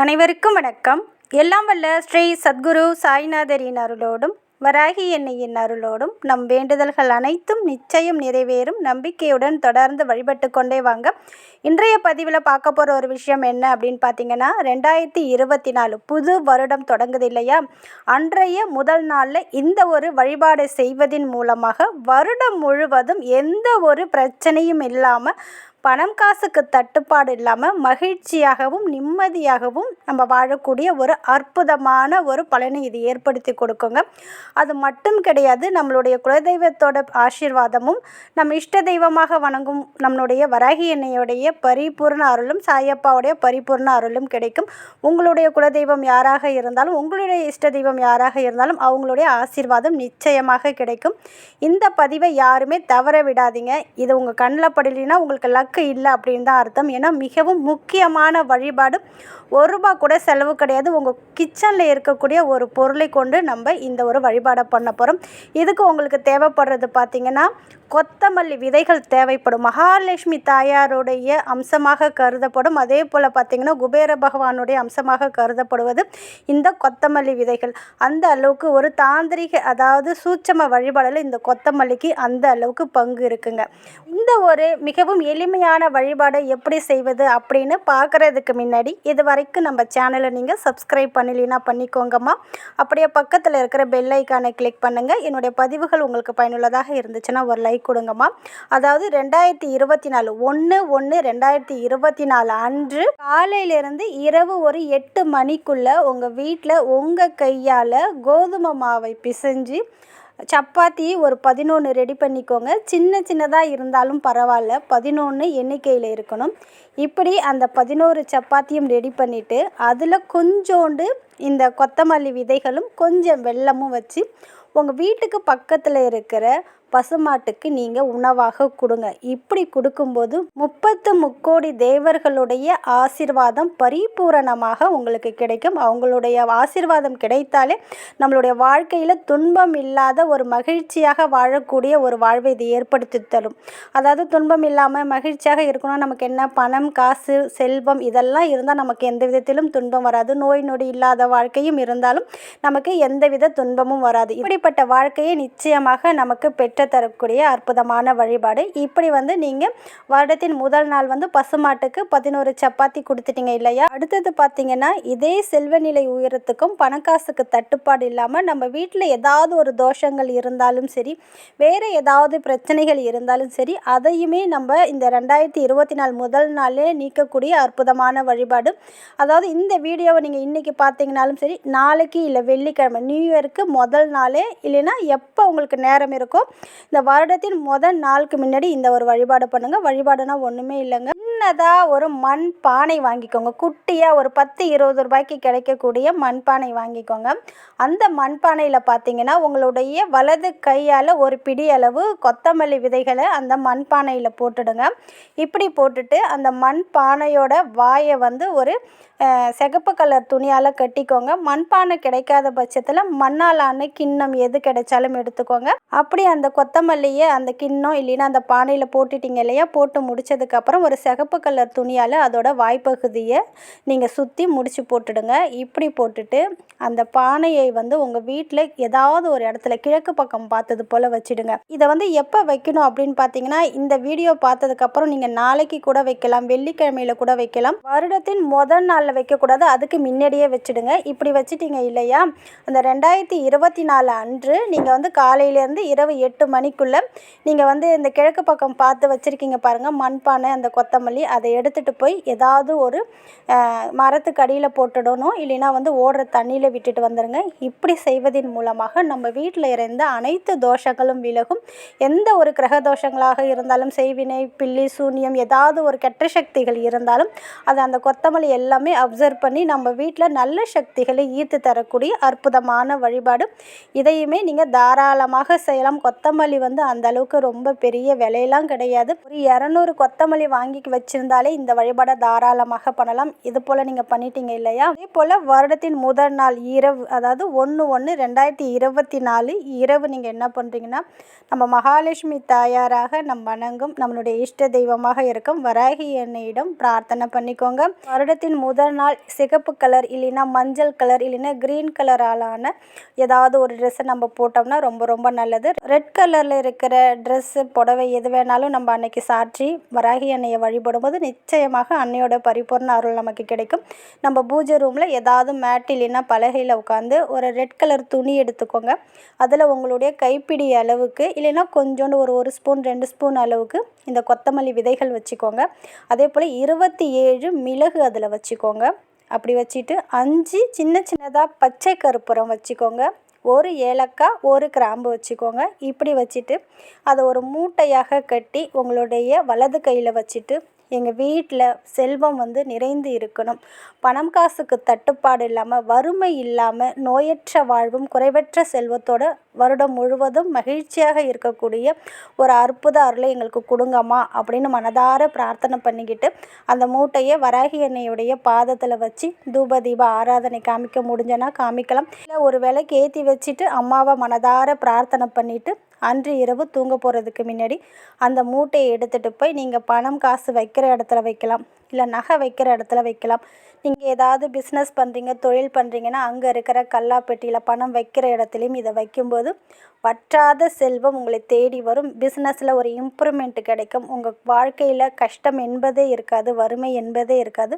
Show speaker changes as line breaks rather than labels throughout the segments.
அனைவருக்கும் வணக்கம். எல்லாம் வல்ல ஸ்ரீ சத்குரு சாய்நாதரின் அருளோடும் வராகி எண்ணெயின் அருளோடும் நம் வேண்டுதல்கள் அனைத்தும் நிச்சயம் நிறைவேறும். நம்பிக்கையுடன் தொடர்ந்து வழிபட்டு கொண்டே வாங்க. இன்றைய பதிவில் பார்க்க போகிற ஒரு விஷயம் என்ன அப்படின்னு பார்த்தீங்கன்னா ரெண்டாயிரத்தி இருபத்தி நாலு புது வருடம் தொடங்குது இல்லையா? அன்றைய முதல் நாளில் இந்த ஒரு வழிபாடு செய்வதின் மூலமாக வருடம் முழுவதும் எந்த ஒரு பிரச்சனையும் இல்லாமல் பணம் காசுக்கு தட்டுப்பாடு இல்லாமல் மகிழ்ச்சியாகவும் நிம்மதியாகவும் நம்ம வாழக்கூடிய ஒரு அற்புதமான ஒரு பலனை இது ஏற்படுத்தி கொடுக்குங்க. அது மட்டும் கிடையாது நம்மளுடைய குலதெய்வத்தோட ஆசீர்வாதமும் நம்ம இஷ்ட தெய்வமாக வணங்கும் நம்மளுடைய வராகி எண்ணெயுடைய பரிபூர்ண அருளும் சாயப்பாவுடைய பரிபூர்ண அருளும் கிடைக்கும். உங்களுடைய குலதெய்வம் யாராக இருந்தாலும் உங்களுடைய இஷ்ட தெய்வம் யாராக இருந்தாலும் அவங்களுடைய ஆசீர்வாதம் நிச்சயமாக கிடைக்கும். இந்த பதிவை யாருமே தவற விடாதீங்க. இது உங்கள் கண்ணில் படலைன்னா உங்களுக்கு கணக்கு இல்லை அப்படின்னு தான் அர்த்தம். ஏன்னா மிகவும் முக்கியமான வழிபாடு. ஒரு ரூபா கூட செலவு கிடையாது. உங்கள் கிச்சனில் இருக்கக்கூடிய ஒரு பொருளை கொண்டு நம்ம இந்த ஒரு வழிபாடை பண்ண போகிறோம் இதுக்கு உங்களுக்கு தேவைப்படுறது பார்த்திங்கன்னா கொத்தமல்லி விதைகள் தேவைப்படும். மகாலட்சுமி தாயாருடைய அம்சமாக கருதப்படும். அதே போல் பார்த்திங்கன்னா குபேர பகவானுடைய அம்சமாக கருதப்படுவது இந்த கொத்தமல்லி விதைகள். அந்த அளவுக்கு ஒரு தாந்திரிக அதாவது சூட்சம வழிபாடில் இந்த கொத்தமல்லிக்கு அந்த அளவுக்கு பங்கு இருக்குங்க. இந்த ஒரு மிகவும் எளிமையான வழிபாடை எப்படி செய்வது அப்படின்னு பார்க்குறதுக்கு முன்னாடி இது வரைக்கும் நம்ம சேனலை நீங்கள் சப்ஸ்கிரைப் பண்ணலைன்னா பண்ணிக்கோங்கம்மா. அப்படியே பக்கத்தில் இருக்கிற பெல் ஐக்கானை கிளிக் பண்ணுங்கள் என்னுடைய பதிவுகள் உங்களுக்கு பயனுள்ளதாக இருந்துச்சுன்னா ஒரு லைக் கொடுங்கம்மா. அதாவது ரெண்டாயிரத்தி இருபத்தி நாலு ஒன்று ஒன்று ரெண்டாயிரத்தி இருபத்தி நாலு அன்று காலையிலேருந்து இரவு ஒரு எட்டு மணிக்குள்ளே உங்கள் வீட்டில் உங்கள் கையால் கோதுமை மாவை பிசைஞ்சு சப்பாத்தி ஒரு பதினொன்று ரெடி பண்ணிக்கோங்க. சின்ன சின்னதாக இருந்தாலும் பரவாயில்ல. பதினொன்று எண்ணிக்கையில் இருக்கணும். இப்படி அந்த பதினோரு சப்பாத்தியும் ரெடி பண்ணிவிட்டு அதில் கொஞ்சோண்டு இந்த கொத்தமல்லி விதைகளும் கொஞ்சம் வெல்லமும் வச்சு உங்கள் வீட்டுக்கு பக்கத்தில் இருக்கிற பசுமாட்டுக்கு நீங்கள் உணவாக கொடுங்க. இப்படி கொடுக்கும்போது முப்பத்து முக்கோடி தேவர்களுடைய ஆசிர்வாதம் பரிபூரணமாக உங்களுக்கு கிடைக்கும். அவங்களுடைய ஆசிர்வாதம் கிடைத்தாலே நம்மளுடைய வாழ்க்கையில் துன்பம் இல்லாத ஒரு மகிழ்ச்சியாக வாழக்கூடிய ஒரு வாழ்வை இது ஏற்படுத்தி தரும். அதாவது துன்பம் இல்லாமல் மகிழ்ச்சியாக இருக்கணும். நமக்கு என்ன பணம் காசு செல்வம் இதெல்லாம் இருந்தால் நமக்கு எந்த விதத்திலும் துன்பம் வராது. நோய் நொடி இல்லாத வாழ்க்கையும் இருந்தாலும் நமக்கு எந்தவித துன்பமும் வராது. இப்படிப்பட்ட வாழ்க்கையை நிச்சயமாக நமக்கு பெற்று தரக்கூடிய அற்புதமான வழிபாடு. இப்படி வந்து நீங்கள் வருடத்தின் முதல் நாள் வந்து பசுமாட்டுக்கு பதினோரு சப்பாத்தி கொடுத்துட்டீங்க இல்லையா? அடுத்தது பார்த்தீங்கன்னா இதே செல்வநிலை உயரத்துக்கும் பணக்காசுக்கு தட்டுப்பாடு இல்லாமல் நம்ம வீட்டில் ஏதாவது ஒரு தோஷங்கள் இருந்தாலும் சரி வேறு ஏதாவது பிரச்சனைகள் இருந்தாலும் சரி அதையுமே நம்ம இந்த ரெண்டாயிரத்தி இருபத்தி நாலு முதல் நாளே நீக்கக்கூடிய அற்புதமான வழிபாடு. அதாவது இந்த வீடியோவை நீங்கள் இன்றைக்கி பார்த்தீங்கனாலும் சரி நாளைக்கு இல்லை வெள்ளிக்கிழமை நியூ இயருக்கு முதல் நாளே இல்லைன்னா எப்போ உங்களுக்கு நேரம் இருக்கோ இந்த வருடத்தின் முதல் நாளுக்கு முன்னாடி இந்த ஒரு வழிபாடு பண்ணுங்கள் வழிபாடுனா ஒன்றுமே இல்லைங்க. சின்னதாக ஒரு மண் பானை வாங்கிக்கோங்க. குட்டியாக ஒரு பத்து இருபது ரூபாய்க்கு கிடைக்கக்கூடிய மண்பானை வாங்கிக்கோங்க. அந்த மண்பானையில் பார்த்தீங்கன்னா உங்களுடைய வலது கையால் ஒரு பிடி அளவு கொத்தமல்லி விதைகளை அந்த மண்பானையில் போட்டுடுங்க. இப்படி போட்டுட்டு அந்த மண்பானையோட வாயை வந்து ஒரு சிகப்பு கலர் துணியால் கட்டிக்கோங்க. மண்பானை கிடைக்காத பட்சத்தில் மண்ணாலான கிண்ணம் எது கிடைச்சாலும் எடுத்துக்கோங்க. அப்படி அந்த கொத்தமல்லியை அந்த கிண்ணம் இல்லைன்னா அந்த பானையில் போட்டுட்டீங்க இல்லையா? போட்டு முடிச்சதுக்கப்புறம் ஒரு சிகப்பு கலர் துணியால் அதோட வாய்ப்பகுதியை நீங்கள் சுற்றி முடித்து போட்டுடுங்க. இப்படி போட்டுட்டு அந்த பானையை வந்து உங்கள் வீட்டில் ஏதாவது ஒரு இடத்துல கிழக்கு பக்கம் பார்த்தது போல் வச்சுடுங்க. இதை வந்து எப்போ வைக்கணும் அப்படின்னு பார்த்தீங்கன்னா இந்த வீடியோ பார்த்ததுக்கப்புறம் நீங்கள் நாளைக்கு கூட வைக்கலாம் வெள்ளிக்கிழமையில் கூட வைக்கலாம். வருடத்தின் முதல் நாளில் வைக்கக்கூடாது அதுக்கு முன்னாடியே வச்சுடுங்க. இப்படி வச்சுட்டீங்க இல்லையா? அந்த ரெண்டாயிரத்தி இருபத்தி நாலு அன்று நீங்கள் வந்து காலையிலேருந்து இரவு எட்டு மணிக்குள்ளே நீங்கள் வந்து இந்த கிழக்கு பக்கம் பார்த்து வச்சுருக்கீங்க பாருங்கள் மண்பானை அந்த கொத்தமல்லி அதை எடுத்துகிட்டு போய் ஏதாவது ஒரு மரத்துக்கு அடியில் போட்டுடணும் இல்லைன்னா வந்து ஓடுற தண்ணியில் விட்டுட்டு வந்துடுங்க இப்படி செய்வதன் மூலமாக நம்ம வீட்டில் இருந்த அனைத்து தோஷங்களும் விலகும். எந்த ஒரு கிரக தோஷங்களாக இருந்தாலும் செய்வினை பில்லி சூன்யம் ஏதாவது ஒரு கெட்ட சக்திகள் இருந்தாலும் அது அந்த கொத்தமல்லி எல்லாமே அப்சர்வ் பண்ணி நம்ம வீட்டில் நல்ல சக்திகளை ஈர்த்து தரக்கூடிய அற்புதமான வழிபாடு. இதையுமே நீங்கள் தாராளமாக செய்யலாம். கொத்தமல்லி கொத்தமல்லி வந்து அந்த அளவுக்கு ரொம்ப பெரிய விலையெல்லாம் கிடையாது. ஒரு இரநூறு கொத்தமல்லி வாங்கி வச்சிருந்தாலே இந்த வழிபாடை தாராளமாக பண்ணலாம். இது போல் நீங்கள் பண்ணிட்டீங்க இல்லையா? அதே போல் வருடத்தின் முதல் நாள் இரவு அதாவது ஒன்று ஒன்று ரெண்டாயிரத்தி இருபத்தி நாலு இரவு நீங்கள் என்ன பண்ணுறீங்கன்னா நம்ம மகாலட்சுமி தாயாராக நம் வணங்கும் நம்மளுடைய இஷ்ட தெய்வமாக இருக்கும் வராகி எண்ணெயிடம் பிரார்த்தனை பண்ணிக்கோங்க. வருடத்தின் முதல் நாள் சிகப்பு கலர் இல்லைன்னா மஞ்சள் கலர் இல்லைன்னா க்ரீன் கலராலான ஏதாவது ஒரு ட்ரெஸ்ஸை நம்ம போட்டோம்னா ரொம்ப ரொம்ப நல்லது. ரெட் கலர் கலரில் இருக்கிற ட்ரெஸ்ஸு புடவை எது வேணாலும் நம்ம அன்னைக்கு சாற்றி வராகி அன்னையை வழிபடும்போது நிச்சயமாக அன்னையோட பரிபூர்ண அருள் நமக்கு கிடைக்கும். நம்ம பூஜை ரூமில் ஏதாவது மேட் இல்லைன்னா பலகையில் உட்காந்து ஒரு ரெட் கலர் துணி எடுத்துக்கோங்க. அதில் உங்களுடைய கைப்பிடி அளவுக்கு இல்லைன்னா கொஞ்சோண்டு ஒரு ஒரு ஸ்பூன் ரெண்டு ஸ்பூன் அளவுக்கு இந்த கொத்தமல்லி விதைகள் வச்சுக்கோங்க. அதே போல் இருபத்தி ஏழு மிளகு அதில் வச்சுக்கோங்க. அப்படி வச்சுட்டு அஞ்சு சின்ன சின்னதாக பச்சை கருப்புரம் வச்சுக்கோங்க. ஒரு ஏலக்காய் ஒரு கிராம்பு வச்சுக்கோங்க. இப்படி வச்சுட்டு அதை ஒரு மூட்டையாக கட்டி உங்களுடைய வலது கையில் வச்சுட்டு எங்கள் வீட்டில் செல்வம் வந்து நிறைந்து இருக்கணும். பணம் காசுக்கு தட்டுப்பாடு இல்லாமல் வறுமை இல்லாமல் நோயற்ற வாழ்வும் குறைவற்ற செல்வத்தோட வருடம் முழுவதும் மகிழ்ச்சியாக இருக்கக்கூடிய ஒரு அற்புத அருளை எங்களுக்கு கொடுங்கம்மா அப்படின்னு மனதார பிரார்த்தனை பண்ணிக்கிட்டு அந்த மூட்டையை வராகி எண்ணெயுடைய பாதத்தில் வச்சு தூப தீப ஆராதனை காமிக்க முடிஞ்சனா காமிக்கலாம். இல்லை ஒரு விலைக்கு ஏற்றி வச்சுட்டு அம்மாவை மனதார பிரார்த்தனை பண்ணிவிட்டு அன்று இரவு தூங்க போகிறதுக்கு முன்னாடி அந்த மூட்டையை எடுத்துகிட்டு போய் நீங்கள் பணம் காசு வைக்கிற இடத்துல வைக்கலாம். இல்லை நகை வைக்கிற இடத்துல வைக்கலாம். நீங்கள் ஏதாவது பிஸ்னஸ் பண்ணுறீங்க தொழில் பண்ணுறீங்கன்னா அங்கே இருக்கிற கல்லாப்பெட்டியில் பணம் வைக்கிற இடத்துலையும் இதை வைக்கும்போது வற்றாத செல்வம் உங்களை தேடி வரும். பிஸ்னஸில் ஒரு இம்ப்ரூவ்மெண்ட் கிடைக்கும். உங்கள் வாழ்க்கையில் கஷ்டம் என்பதே இருக்காது வறுமை என்பதே இருக்காது.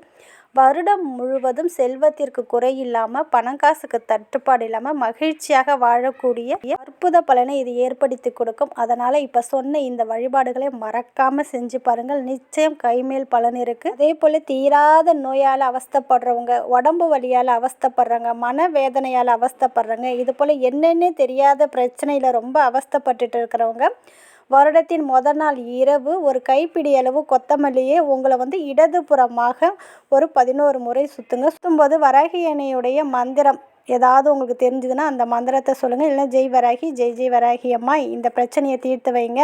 வருடம் முழுவதும் செல்வத்திற்கு குறையில்லாமல் பணம் பணங்காசுக்கு தட்டுப்பாடு இல்லாமல் மகிழ்ச்சியாக வாழக்கூடிய அற்புத பலனை இது ஏற்படுத்தி கொடுக்கும். அதனால் இப்போ சொன்ன இந்த வழிபாடுகளை மறக்காமல் செஞ்சு பாருங்கள். நிச்சயம் கைமேல் பலன் இருக்குது அதே போல் தீராத நோயால் அவஸ்தைப்படுறவங்க உடம்பு வலியால் அவஸ்தைப்படுறாங்க மனவேதனையால் அவஸ்தைப்படுறாங்க இது போல் என்னென்ன தெரியாத பிரச்சனையில் ரொம்ப அவஸ்தப்பட்டுட்டு இருக்கிறவங்க வருடத்தின் முத நாள் இரவு ஒரு கைப்பிடி அளவு கொத்தமல்லியை உங்களை வந்து இடதுபுறமாக ஒரு பதினோரு முறை சுற்றுங்க சுற்றும்போது வரகி எண்ணெயுடைய மந்திரம் ஏதாவது உங்களுக்கு தெரிஞ்சதுன்னா அந்த மந்திரத்தை சொல்லுங்கள் இல்லைன்னா ஜெய் வராகி ஜெய் ஜெய் வராகி அம்மா இந்த பிரச்சனையை தீர்த்து வைங்க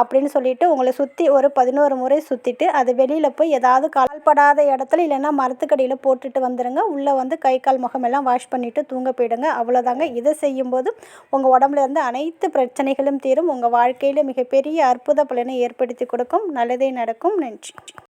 அப்படின்னு சொல்லிட்டு உங்களை சுற்றி ஒரு பதினோரு முறை சுற்றிட்டு அது வெளியில் போய் ஏதாவது கால்படாத இடத்துல இல்லைன்னா மரத்துக்கடியில் போட்டுட்டு வந்துடுங்க உள்ளே வந்து கை கால் முகமெல்லாம் வாஷ் பண்ணிவிட்டு தூங்க போயிடுங்க. அவ்வளோதாங்க இதை செய்யும்போது உங்கள் உடம்புல இருந்து அனைத்து பிரச்சனைகளும் தீரும். உங்கள் வாழ்க்கையில் மிகப்பெரிய அற்புத பலனை ஏற்படுத்தி கொடுக்கும். நல்லதே நடக்கும். நன்றி.